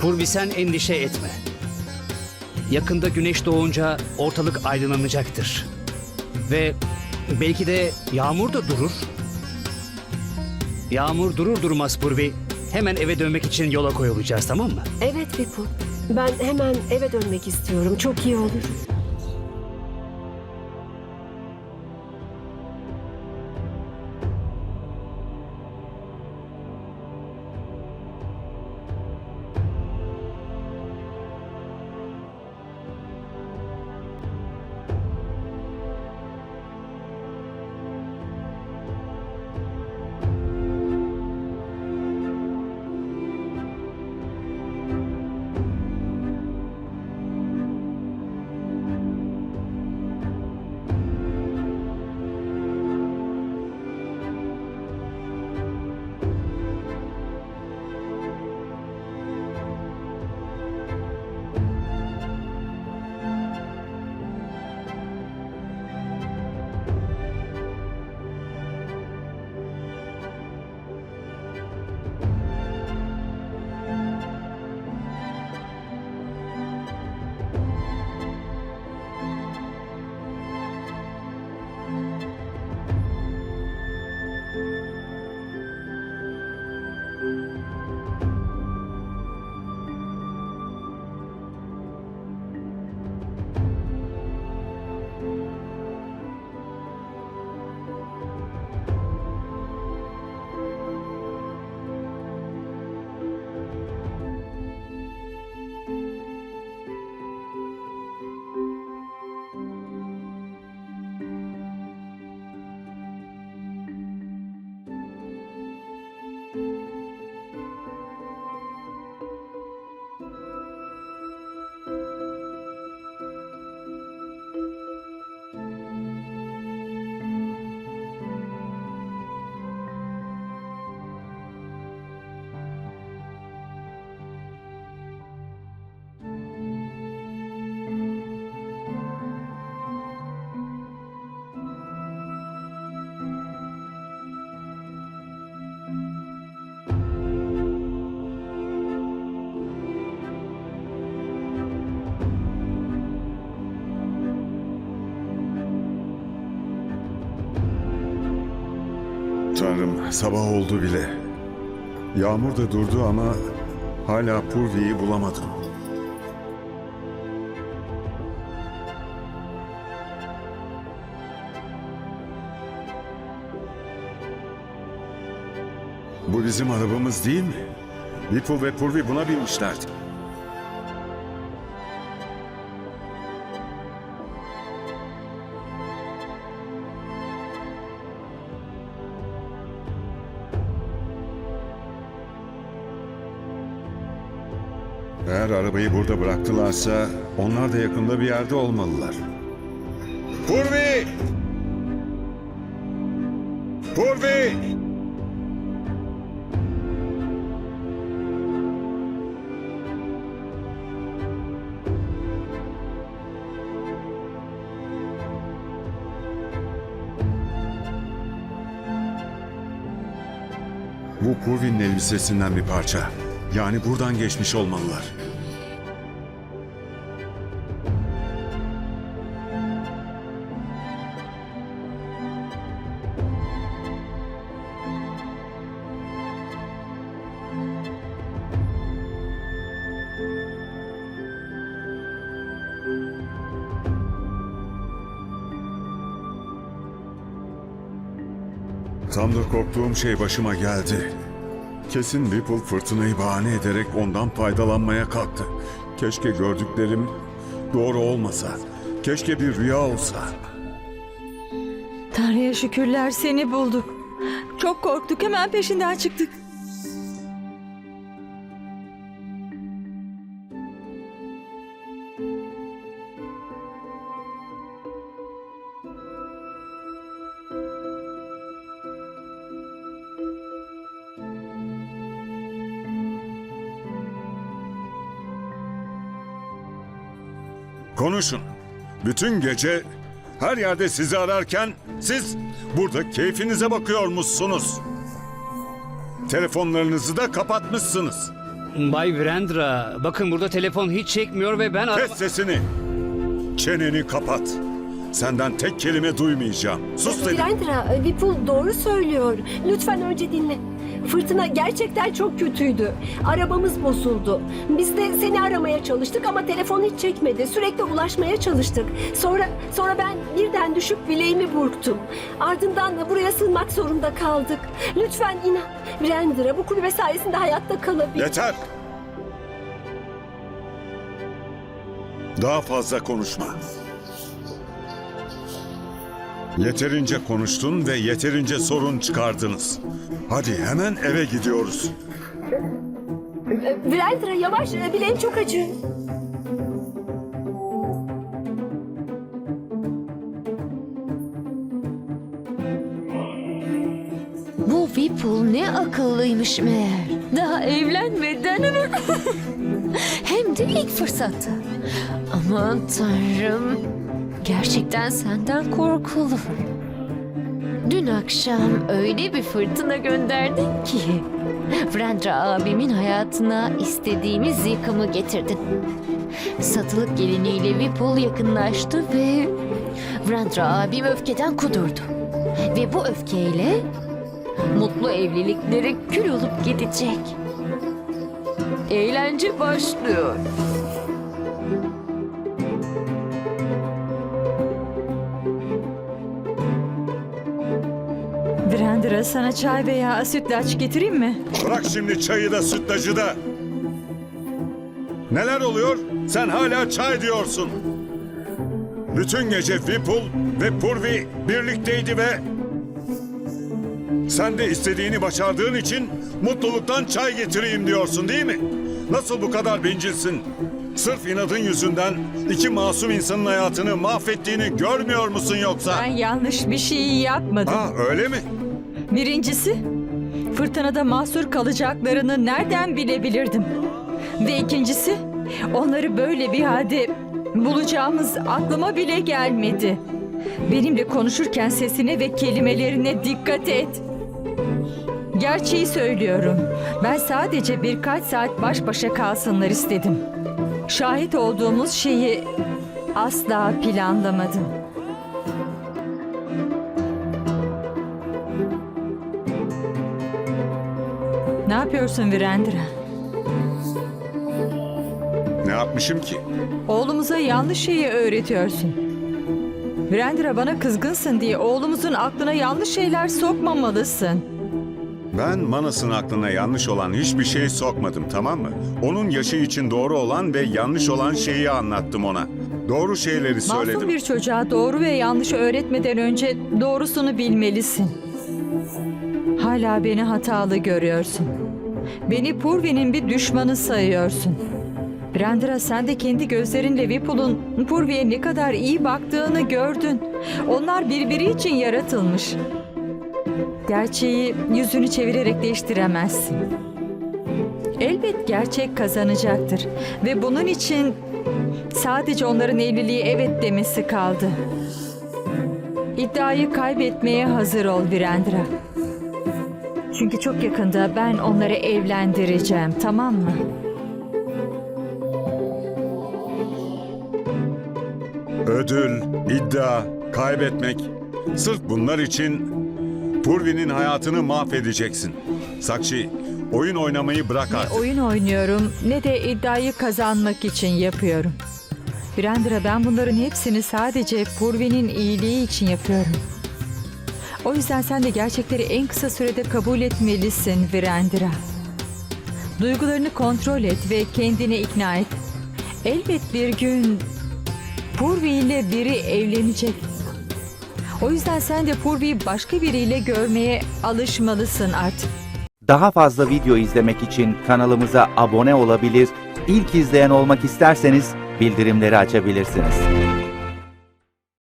Purvi sen endişe etme. Yakında güneş doğunca ortalık aydınlanacaktır. Ve belki de yağmur da durur. Yağmur durur durmaz Purvi. Hemen eve dönmek için yola koyulacağız tamam mı? Evet Vipul. Ben hemen eve dönmek istiyorum. Çok iyi olur. Tanrım sabah oldu bile. Yağmur da durdu ama hala Purvi'yi bulamadım. Bu bizim arabamız değil mi? Vipul ve Purvi buna binmişlerdi. Eğer arabayı burada bıraktılarsa onlar da yakında bir yerde olmalılar. Purvi! Purvi! Bu Purvi'nin elbisesinden bir parça. Yani buradan geçmiş olmalılar. Tam da korktuğum şey başıma geldi. Kesin Whipple fırtınayı bahane ederek ondan faydalanmaya kalktı. Keşke gördüklerim doğru olmasa. Keşke bir rüya olsa. Tanrı'ya şükürler seni bulduk. Çok korktuk hemen peşinden çıktık. Konuşun. Bütün gece her yerde sizi ararken siz burada keyfinize bakıyormuşsunuz. Telefonlarınızı da kapatmışsınız. Bay Virendra, bakın burada telefon hiç çekmiyor ve ben... Kes sesini. Çeneni kapat. Senden tek kelime duymayacağım. Sus dedim. Virendra, Vipul doğru söylüyor. Lütfen önce dinle. Fırtına gerçekten çok kötüydü. Arabamız bozuldu. Biz de seni aramaya çalıştık ama telefon hiç çekmedi. Sürekli ulaşmaya çalıştık. Sonra sonra ben birden düşüp bileğimi burktum. Ardından da buraya sığınmak zorunda kaldık. Lütfen inan. Virendra bu kulübe sayesinde hayatta kalabilir. Yeter. Daha fazla konuşma. Yeterince konuştun ve yeterince sorun çıkardınız. Hadi hemen eve gidiyoruz. Virendra yavaş bileğim çok acıyor. Bu Vipul ne akıllıymış meğer. Daha evlenmeden hem de ilk fırsatta. Aman tanrım. Gerçekten senden korkulur. Dün akşam öyle bir fırtına gönderdin ki. Vrendra abimin hayatına istediğimiz yıkımı getirdin. Satılık geliniyle Vipul yakınlaştı ve Vrendra abim öfkeden kudurdu. Ve bu öfkeyle mutlu evlilikleri kül olup gidecek. Eğlence başlıyor. Virendra sana çay veya sütlaç getireyim mi? Bırak şimdi çayı da sütlacı da. Neler oluyor? Sen hala çay diyorsun. Bütün gece Vipul ve Purvi birlikteydi ve... Sen de istediğini başardığın için mutluluktan çay getireyim diyorsun değil mi? Nasıl bu kadar bencilsin? Sırf inadın yüzünden iki masum insanın hayatını mahvettiğini görmüyor musun yoksa? Ben yanlış bir şey yapmadım. Ha öyle mi? Birincisi, fırtınada mahsur kalacaklarını nereden bilebilirdim? Ve ikincisi, onları böyle bir halde bulacağımız aklıma bile gelmedi. Benimle konuşurken sesine ve kelimelerine dikkat et. Gerçeği söylüyorum. Ben sadece birkaç saat baş başa kalsınlar istedim. Şahit olduğumuz şeyi asla planlamadım. Yapıyorsun Virendra? Ne yapmışım ki? Oğlumuza yanlış şeyi öğretiyorsun. Virendra bana kızgınsın diye oğlumuzun aklına yanlış şeyler sokmamalısın. Ben Manas'ın aklına yanlış olan hiçbir şey sokmadım tamam mı? Onun yaşı için doğru olan ve yanlış olan şeyi anlattım ona. Doğru şeyleri söyledim. Masum bir çocuğa doğru ve yanlışı öğretmeden önce doğrusunu bilmelisin. Hala beni hatalı görüyorsun. Beni Purvi'nin bir düşmanı sayıyorsun. Brandra sen de kendi gözlerinle Vipul'un Purvi'ye ne kadar iyi baktığını gördün. Onlar birbiri için yaratılmış. Gerçeği yüzünü çevirerek değiştiremezsin. Elbet gerçek kazanacaktır ve bunun için sadece onların evliliği evet demesi kaldı. İddiayı kaybetmeye hazır ol Virendra. Çünkü çok yakında ben onları evlendireceğim, tamam mı? Ödül, iddia, kaybetmek. Sırf bunlar için Purvi'nin hayatını mahvedeceksin. Sakşi, oyun oynamayı bırak artık. Oyun oynuyorum ne de iddiayı kazanmak için yapıyorum. Virendra ben bunların hepsini sadece Purvi'nin iyiliği için yapıyorum. O yüzden sen de gerçekleri en kısa sürede kabul etmelisin Virendra. Duygularını kontrol et ve kendini ikna et. Elbet bir gün Purvi ile biri evlenecek. O yüzden sen de Purvi'yi başka biriyle görmeye alışmalısın artık. Daha fazla video izlemek için kanalımıza abone olabilir, ilk izleyen olmak isterseniz bildirimleri açabilirsiniz.